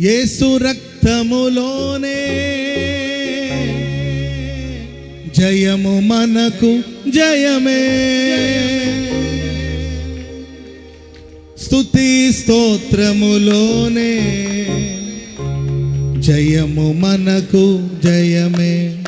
యేసు రక్తములోనే జయము మనకు జయమే. స్తుతి స్తోత్రములోనే జయము మనకు జయమే.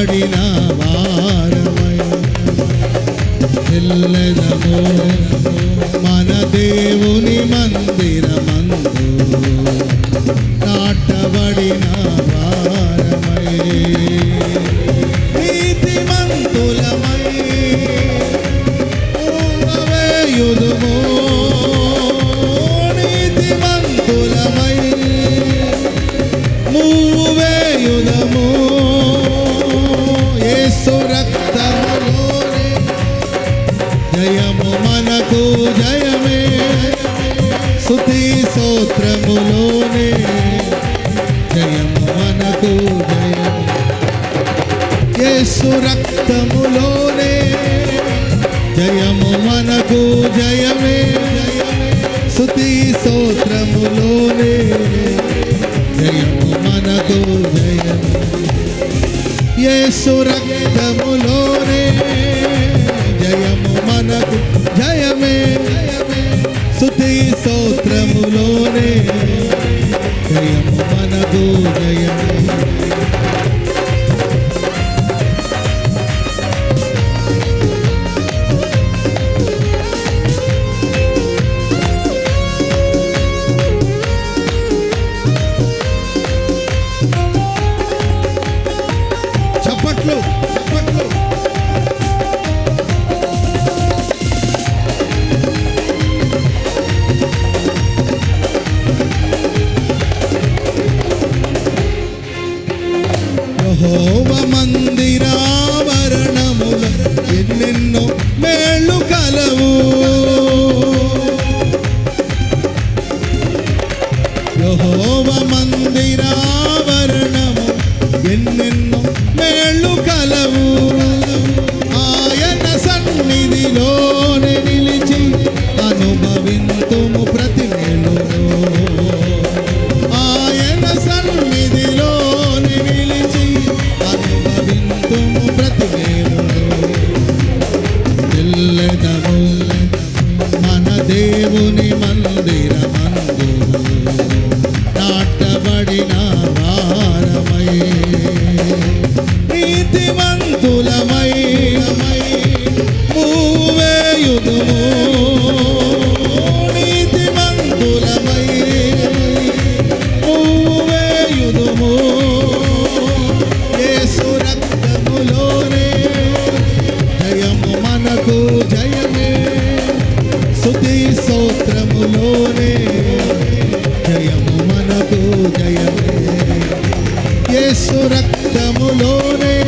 పాడిన వారమయ ఎల్లదమో మనకు జయమే. సుతి సూత్రములోనే జయము మనకు జయమే. యేసు రక్తములోనే. జయము మనకు జయమే. సుతి సూత్రములోనే జయము మనకు జయమే. యేసు రక్తములోనే. జయము మనకు జయమే. సుతి స్తోత్రములోనే. జయము మనకు జయమే. యహోవ మందిరావరణముల ఎన్నెన్నో మేళ్ళు కలవు. యహోవ మందిరావరణము ఎన్నెన్నో మేళ్ళు కలవు. ఆయన సన్నిధిలోనే దేవుని మంది. స్తుతి స్తోత్రములోనే. జయము మనకు జయమే. యేసు రక్తములోనే.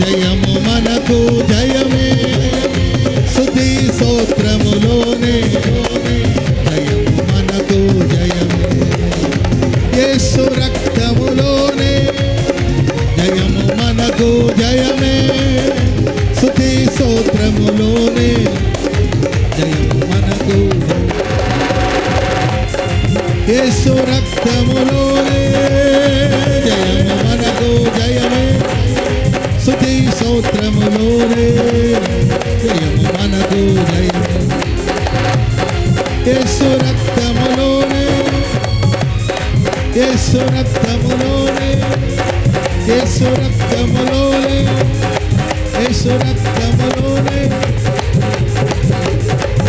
జయము మనకు జయమే.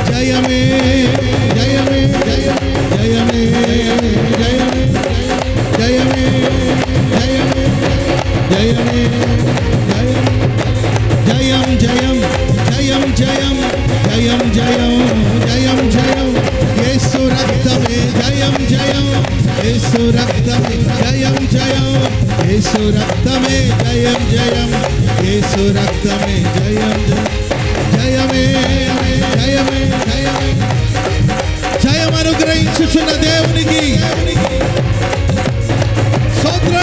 జయమే జయమే జయమే జయమే యేసు జయం జయమే జయమే జయమే జయం అనుగ్రహించుచున్న దేవునికి. స్తోత్రం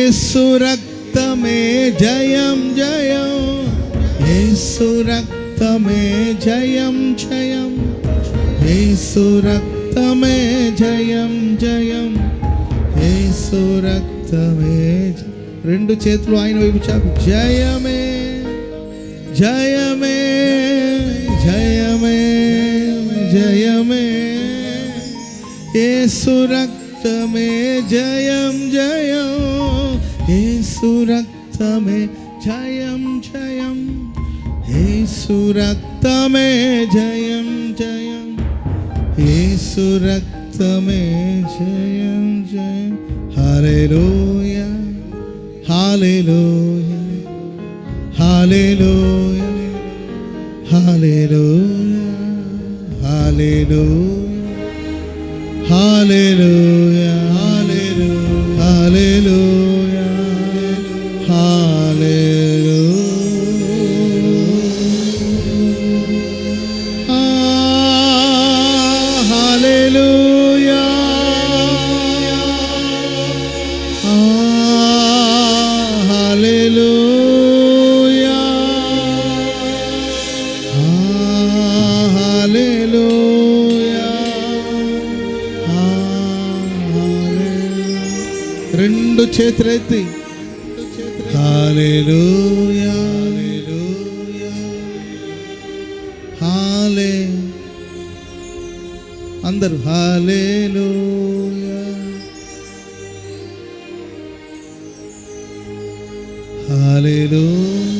యేసు రక్తమే జయం జయం. యేసు రక్తమే జయం జయం. యేసు రక్తమే జయం జయం. యేసు రక్తమే రెండు చేతులు ఆయన వైపు చాపి. జయమే జయమే జయమే జయమే. యేసు రక్తమే జయం జయం. സുരക്തമേ ജയം ജയം ഹേ സുരക്തമേ ജയം ജയം ഹേ സുരക്തമേ ജയം ജയം ഹരലോയ ഹാലലോയ ഹാലലോയ ഹാലലോയ ഹാലലോയ ഹാലലോയ రెండు చేతులెత్తి హాలేలుయా. హాలే. అందరూ hallelujah. Hallelujah.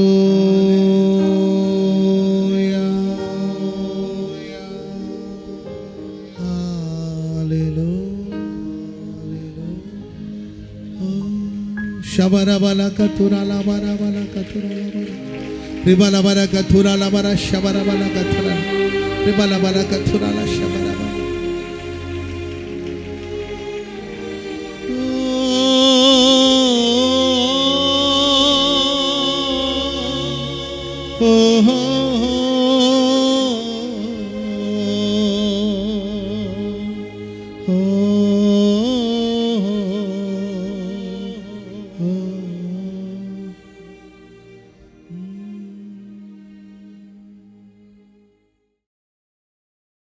Ribala bara katura la bara shabara bara katura. Ribala bara katura la shabara bara.